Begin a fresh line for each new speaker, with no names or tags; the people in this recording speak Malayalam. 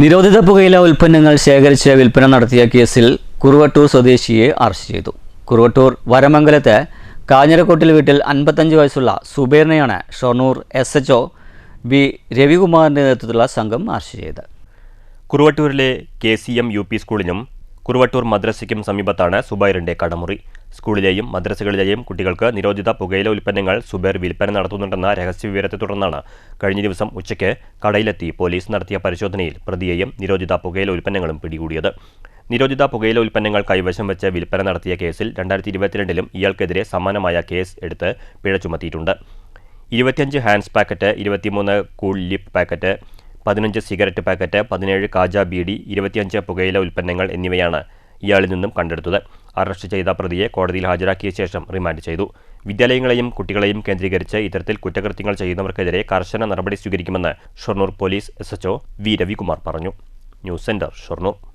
നിരോധിത പുകയില ഉൽപ്പന്നങ്ങൾ ശേഖരിച്ച് വിൽപ്പന നടത്തിയ കേസിൽ കുറുവട്ടൂർ സ്വദേശിയെ അറസ്റ്റ് ചെയ്തു. കുറുവട്ടൂർ വരമംഗലത്തെ കാഞ്ഞിരക്കോട്ടിൽ വീട്ടിൽ അൻപത്തഞ്ച് വയസ്സുള്ള സുബൈറിനെയാണ് Shoranur S H O B രവികുമാറിന്റെ നേതൃത്വത്തിലുള്ള സംഘം അറസ്റ്റ് ചെയ്തത്.
കുറുവട്ടൂരിലെ K C M U P സ്കൂളിനും Kuruvattoor മദ്രസയ്ക്കും സമീപത്താണ് സുബൈറിന്റെ കടമുറി. സ്കൂളിലെയും മദ്രസകളിലെയും കുട്ടികൾക്ക് നിരോധിത പുകയില ഉൽപ്പന്നങ്ങൾ സുബേർ വിൽപ്പന നടത്തുന്നുണ്ടെന്ന രഹസ്യവിവരത്തെ തുടർന്നാണ് കഴിഞ്ഞ ദിവസം ഉച്ചയ്ക്ക് കടയിലെത്തി പോലീസ് നടത്തിയ പരിശോധനയിൽ പ്രതിയെയും നിരോധിത പുകയില ഉൽപ്പന്നങ്ങളും പിടികൂടിയത്. നിരോധിത പുകയില ഉൽപ്പന്നങ്ങൾ കൈവശം വെച്ച് വിൽപ്പന നടത്തിയ കേസിൽ രണ്ടായിരത്തി ഇരുപത്തിരണ്ടിലും ഇയാൾക്കെതിരെ സമാനമായ കേസ് എടുത്ത് പിഴ ചുമത്തിയിട്ടുണ്ട്. ഇരുപത്തിയഞ്ച് ഹാൻഡ്സ് പാക്കറ്റ് ഇരുപത്തിമൂന്ന് കൂൾ ലിപ് പാക്കറ്റ് പതിനഞ്ച് സിഗരറ്റ് പാക്കറ്റ് പതിനേഴ് കാജ ബീഡി ഇരുപത്തിയഞ്ച് പുകയില ഉൽപ്പന്നങ്ങൾ എന്നിവയാണ് ഇയാളിൽ നിന്നും കണ്ടെടുത്തത്. അറസ്റ്റ് ചെയ്ത പ്രതിയെ കോടതിയിൽ ഹാജരാക്കിയ ശേഷം റിമാൻഡ് ചെയ്തു. വിദ്യാലയങ്ങളെയും കുട്ടികളെയും കേന്ദ്രീകരിച്ച് ഇത്തരത്തിൽ കുറ്റകൃത്യങ്ങൾ ചെയ്യുന്നവർക്കെതിരെ കർശന നടപടി സ്വീകരിക്കുമെന്ന് Shoranur police S H O V Ravikumar പറഞ്ഞു. News centre Shoranur.